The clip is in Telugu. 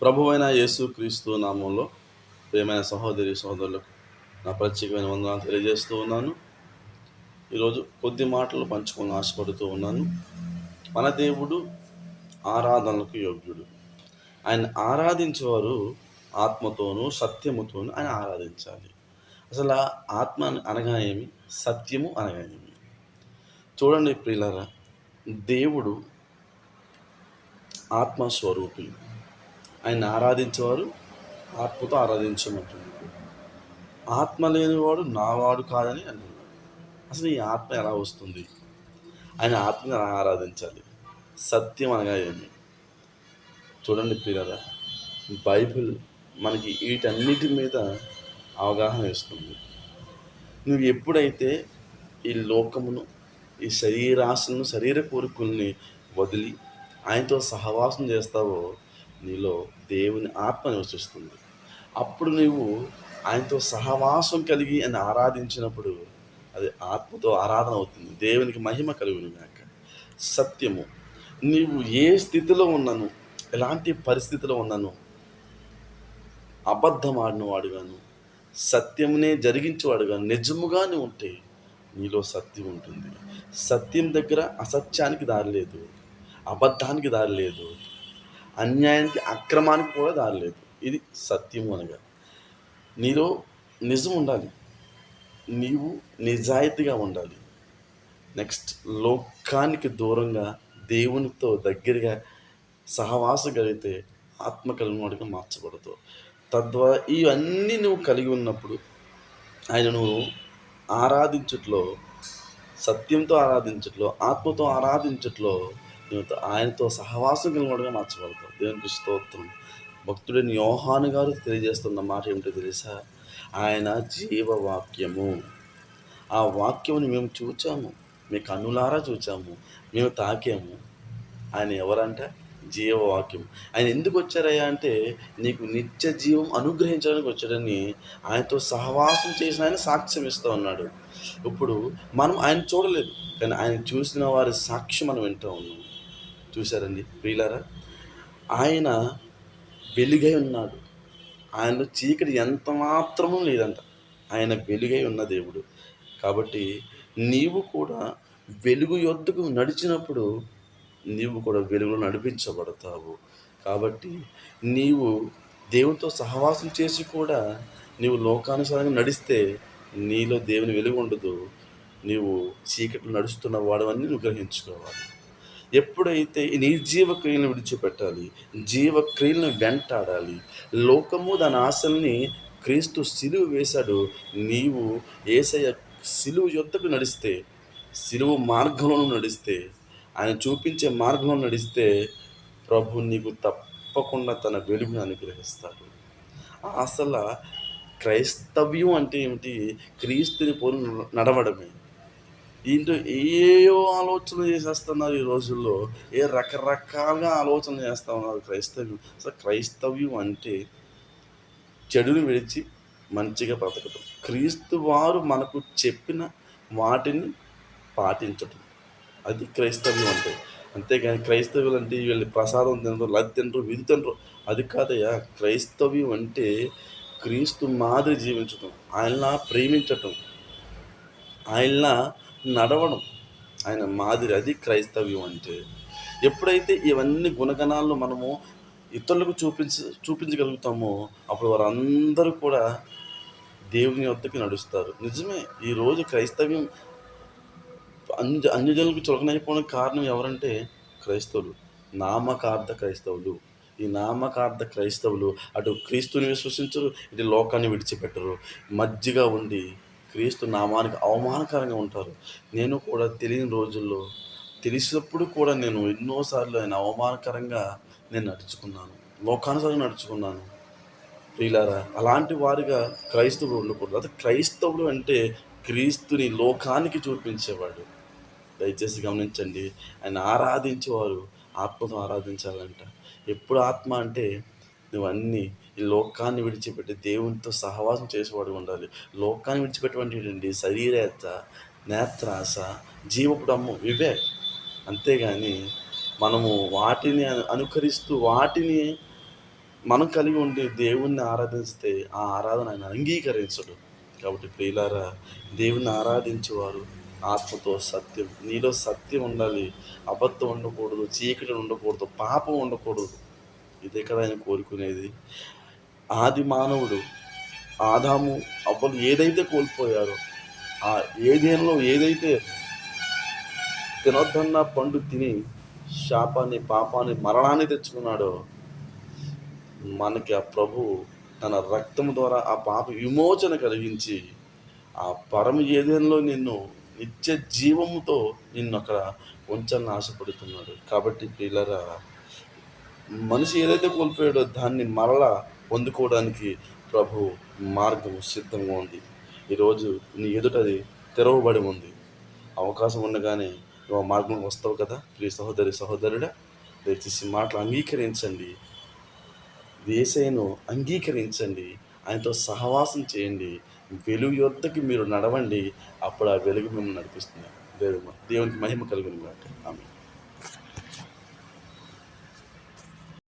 ప్రభువైన యేసు క్రీస్తు నామంలో ప్రేమైన సహోదరి సహోదరులకు నా ప్రత్యేకమైన వందనాలు తెలియజేస్తూ ఉన్నాను. ఈరోజు కొద్ది మాటలు పంచుకొని ఆశపడుతూ ఉన్నాను. మన దేవుడు ఆరాధనలకు యోగ్యుడు. ఆయన ఆరాధించేవారు ఆత్మతోనూ సత్యముతోనూ ఆయన ఆరాధించాలి. అసలు ఆత్మ అనగా ఏమి? సత్యము అనగా ఏమి? చూడండి ప్రియులరా దేవుడు ఆత్మస్వరూపి. ఆయన ఆరాధించేవారు ఆత్మతో ఆరాధించమంటున్నాడు. ఆత్మ లేనివాడు నావాడు కాదని అంటున్నాడు. అసలు ఈ ఆత్మ ఎలా వస్తుంది? ఆయన ఆత్మని ఎలా ఆరాధించాలి? సత్యం అనగా ఏమి? చూడండి ప్రియులరా బైబిల్ మనకి వీటన్నిటి మీద అవగాహన ఇస్తుంది. నువ్వు ఎప్పుడైతే ఈ లోకమును ఈ శరీరాశను శరీర కోరికల్ని వదిలి ఆయనతో సహవాసం చేస్తావో నీలో దేవుని ఆత్మ నివసిస్తుంది. అప్పుడు నువ్వు ఆయనతో సహవాసం కలిగి అని ఆరాధించినప్పుడు అది ఆత్మతో ఆరాధన అవుతుంది. దేవునికి మహిమ కలుగును గాక. సత్యము. నీవు ఏ స్థితిలో ఉన్నాను ఎలాంటి పరిస్థితిలో ఉన్నాను అబద్ధం ఆడినవాడుగాను సత్యమునే జరిగించేవాడుగాను నిజముగానే ఉంటే నీలో సత్యం ఉంటుంది. సత్యం దగ్గర అసత్యానికి దారి లేదు. అబద్ధానికి దారి లేదు. అన్యాయానికి అక్రమానికి కూడా దారి లేదు. ఇది సత్యము అనగా. నీలో నిజం ఉండాలి. నీవు నిజాయితీగా ఉండాలి. నెక్స్ట్ లోకానికి దూరంగా దేవునితో దగ్గరగా సహవాసం కలిగితే ఆత్మ కలిగినవాడిగా మార్చబడతావు. తద్వారా ఇవన్నీ నువ్వు కలిగి ఉన్నప్పుడు ఆయన నువ్వు ఆరాధించట్లో సత్యంతో ఆరాధించట్లో ఆత్మతో ఆరాధించట్లో నువ్వు ఆయనతో సహవాసం కలిగినవాడుగా మార్చబడతావు. దేవునికి స్తోత్రం. భక్తుడైన యోహాను గారు తెలియజేస్తున్న మాట ఏమిటో తెలుసా? ఆయన జీవవాక్యము. ఆ వాక్యముని మేము చూచాము. మీ కన్నులారా చూచాము. మేము తాకాము. ఆయన ఎవరంట? జీవవాక్యం ఆయన ఎందుకు వచ్చారయ్యా అంటే నీకు నిత్య జీవం అనుగ్రహించడానికి వచ్చాడని ఆయనతో సహవాసం చేసిన ఆయన సాక్ష్యం ఇస్తూ ఉన్నాడు. ఇప్పుడు మనం ఆయన చూడలేదు. కానీ ఆయన చూసిన వారి సాక్ష్యం మనం వింటూ ఉన్నాం. చూశారండి. ప్రియులారా ఆయన వెలుగై ఉన్నాడు. ఆయనలో చీకటి ఎంత మాత్రము లేదంట. ఆయన వెలుగై ఉన్న దేవుడు. కాబట్టి నీవు కూడా వెలుగు యొద్దకు నడిచినప్పుడు నీవు కూడా వెలుగులో నడిపించబడతావు. కాబట్టి నీవు దేవునితో సహవాసం చేసి కూడా నీవు లోకానుసారంగా నడిస్తే నీలో దేవుని వెలుగు ఉండదు. నీవు చీకట్లు నడుస్తున్న వాడవన్నీ నువ్వు గ్రహించుకోవాలి. ఎప్పుడైతే ఈ నిర్జీవ క్రియలను విడిచిపెట్టాలి జీవక్రియలను వెంటాడాలి లోకము దాని ఆశల్ని క్రీస్తు సిలువు వేశాడు నీవు ఏసయ్య సిలువు యొద్దకు నడిస్తే సిలువు మార్గంలో నడిస్తే ఆయన చూపించే మార్గంలో నడిస్తే ప్రభు నీకు తప్పకుండా తన వెలుగును అనుగ్రహిస్తాడు. అసలు క్రైస్తవ్యం అంటే ఏమిటి? క్రీస్తుని పోలి నడవడమే. ఏంటో ఏయో ఆలోచనలు చేసేస్తున్నారు ఈ రోజుల్లో? ఏ రకరకాలుగా ఆలోచనలు చేస్తూ ఉన్నారు క్రైస్తవ్యం అసలు క్రైస్తవ్యం అంటే చెడుని విడిచి మంచిగా బ్రతకటం. క్రీస్తు వారు మనకు చెప్పిన వాటిని పాటించటం. అది క్రైస్తవ్యం అంటే. అంతేగాని క్రైస్తవ్యులు అంటే వీళ్ళు ప్రసాదం తినరు లది తినరు విధి తినరు. అది కాదయ్యా. క్రైస్తవ్యం అంటే క్రీస్తు మాదిరి జీవించటం. ఆయన ప్రేమించటం. ఆయన నడవడం. ఆయన మాదిరి అది క్రైస్తవ్యం అంటే. ఎప్పుడైతే ఇవన్నీ గుణగణాలను మనము ఇతరులకు చూపించ చూపించగలుగుతామో అప్పుడు వారందరూ కూడా దేవుని వద్దకు నడుస్తారు. నిజమే ఈరోజు క్రైస్తవ్యం అన్య అన్యజనులకు చులకనైపోవడానికి కారణం ఎవరంటే క్రైస్తవులు. నామకార్థ క్రైస్తవులు. ఈ నామకార్థ క్రైస్తవులు అటు క్రీస్తుని విశ్వసించరు ఇటు లోకాన్ని విడిచిపెట్టరు. మధ్యగా ఉండి క్రీస్తు నామానికి అవమానకరంగా ఉంటారు. నేను కూడా తెలియని రోజుల్లో తెలిసినప్పుడు కూడా నేను ఎన్నోసార్లు ఆయన అవమానకరంగా నేను నడుచుకున్నాను. లోకానుసారంగా నడుచుకున్నాను. ప్రియులారా అలాంటి వారిగా క్రైస్తవుడు ఉండకూడదు. అదే క్రైస్తవుడు అంటే క్రీస్తుని లోకానికి చూపించేవాడు. దయచేసి గమనించండి. ఆయన ఆరాధించేవారు ఆత్మతో ఆరాధించాలంట. ఎప్పుడు ఆత్మ అంటే నువ్వు ఈ లోకాన్ని విడిచిపెట్టి దేవునితో సహవాసం చేసేవాడు ఉండాలి. లోకాన్ని విడిచిపెట్టేటువంటి శరీరేత నేత్రాస జీవపుడమ్ము ఇవే. అంతేగాని మనము వాటిని అనుకరిస్తూ వాటిని మనం కలిగి ఉండి దేవుణ్ణి ఆరాధిస్తే ఆ ఆరాధన ఆయన అంగీకరించడు. కాబట్టి ప్రియులారా దేవుణ్ణి ఆరాధించేవారు ఆత్మతో సత్యం. నీలో సత్యం ఉండాలి. అబద్ధం ఉండకూడదు చీకటి ఉండకూడదు పాపం ఉండకూడదు. ఇదే కదా ఆయన కోరుకునేది. ఆది మానవుడు ఆదాము అవ్వలు ఏదైతే కోల్పోయారో ఆ ఏదేనలో ఏదైతే తినొద్దన్న పండు తిని శాపాన్ని పాపాన్ని మరణాన్ని తెచ్చుకున్నాడో మనకి ఆ ప్రభు తన రక్తం ద్వారా ఆ పాప విమోచన కలిగించి ఆ పరమ ఏదేనలో నిన్ను నిత్య జీవముతో నిన్ను అక్కడ ఉంచాలని ఆశపడుతున్నాడు. కాబట్టి పిల్లరా మనిషి ఏదైతే కోల్పోయాడో దాన్ని మరలా పొందుకోవడానికి ప్రభు మార్గం సిద్ధంగా ఉంది. ఈరోజు నీ ఎదుటది తెరవబడి ఉంది. అవకాశం ఉండగానే నువ్వు ఆ మార్గం వస్తావు కదా. ప్రియ సహోదరి సహోదరుడా దయచేసి మాటలు అంగీకరించండి. వేసైను అంగీకరించండి. ఆయనతో సహవాసం చేయండి. వెలుగు యొద్దకి మీరు నడవండి. అప్పుడు ఆ వెలుగు మిమ్మల్ని నడిపిస్తుంది. దేవుడు దేవునికి మహిమ కలుగును కాక ఆమె